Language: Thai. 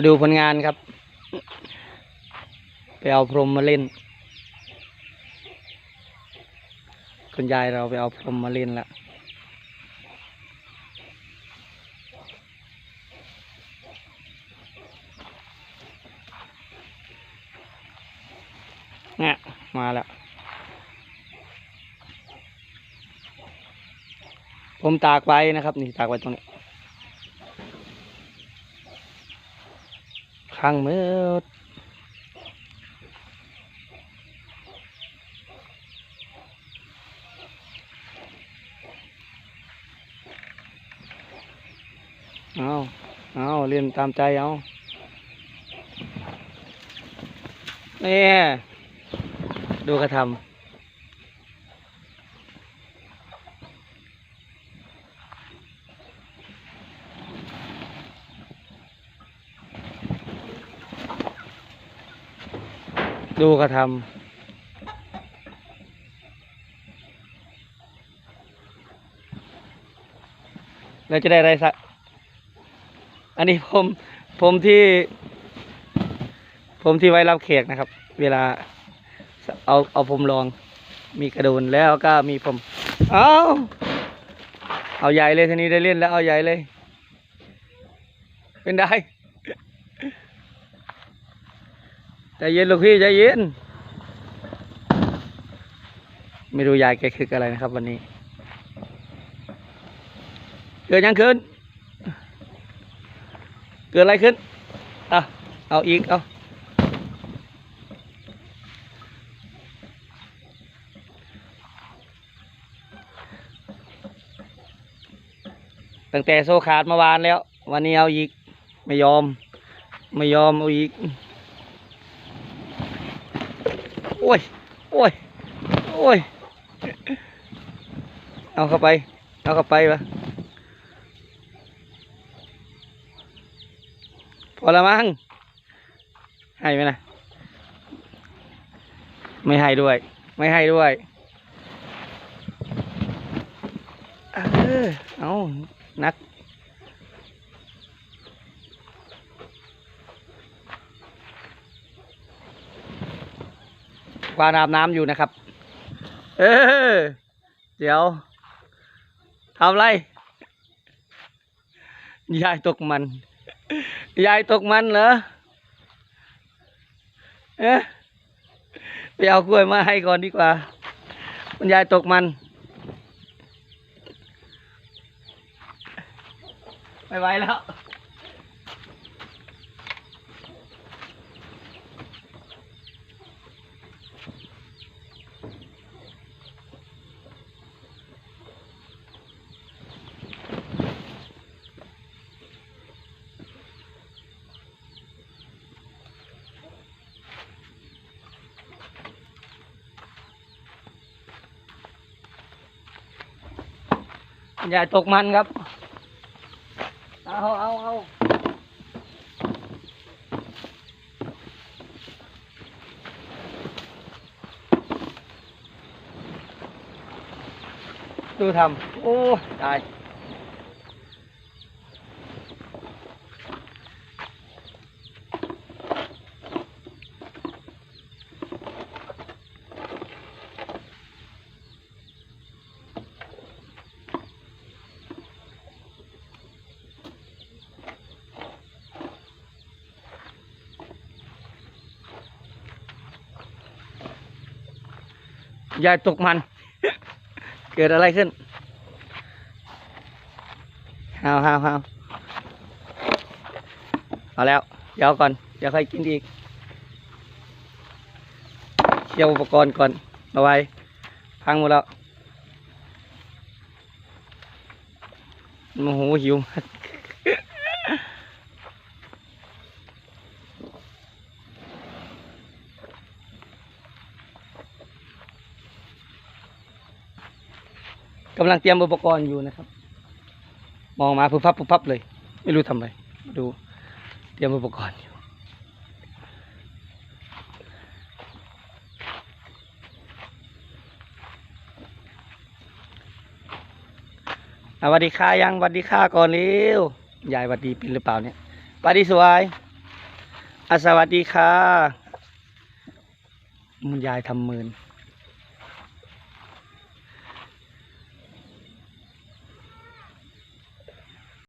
มาดูผลงานครับ ไปเอาพรมมาเล่น คุณยายเราไปเอาพรมมาเล่นละเนี่ยมาแล้ว ผมตากไว้นะครับ นี่ตากไว้ตรงนี้ ข้างมืดเอาเอาเรียนตามใจเอานี่ดูกระทำ ดูกระทำแล้วจะได้อะไรสัก อันนี้ผมผมที่ ผมที่ไว้รับแขกนะครับ เวลา เอาเอาผมลอง มีกระโดนแล้วก็มีผม เอาเอาใหญ่เลยทีนี้ได้เล่นแล้วเอาใหญ่เลย เป็นได้ ใจเย็นลูกพี่ใจเย็น ไม่รู้ยายแกคึกอะไรนะครับ วันนี้เกิดยังขึ้น เกิดอะไรขึ้นอะเอาอีก เอาตั้งแต่โซขาดเมื่อวานแล้ว วันนี้เอาอีก ไม่ยอม ไม่ยอมเอาอีก โอ้ย โอ้ย โอ้ย เอาเข้าไป เอาเข้าไปวะพอละมั้งให้ไหมนะไม่ให้ด้วย ไม่ให้ด้วยเออเอานัก วานอาบน้ำอยู่นะครับ เออเดี๋ยวทำไร ยายตกมัน ยายตกมันเหรอเอ๊ะไปเอากล้วยมาให้ก่อนดีกว่าคุณยายตกมันไม่ไหวแล้ว อย่าตกมันครับ เอาเอาเอาดูทำโอ้ ตาย ยายตกมัน เกิดอะไรขึ้นฮาวฮาวฮาวเอาแล้ว เดี๋ยวก่อน เดี๋ยวค่อยกินอีกเคี่ยวอุปกรณ์ก่อน เอาไว้ พังหมดแล้วโอ้โหหิว กำลังเตรียมอุปกรณ์อยู่นะครับ มองมาปุ๊บพับปุ๊บพับเลย ไม่รู้ทำอะไรมาดู เตรียมอุปกรณ์อยู่สวัสดีค่ะยังสวัสดีค่ะก่อนเร็วยายสวัสดีเป็นหรือเปล่าเนี่ยสวัสดีสวยอสวัสดีค่ะมุนยายทำมืน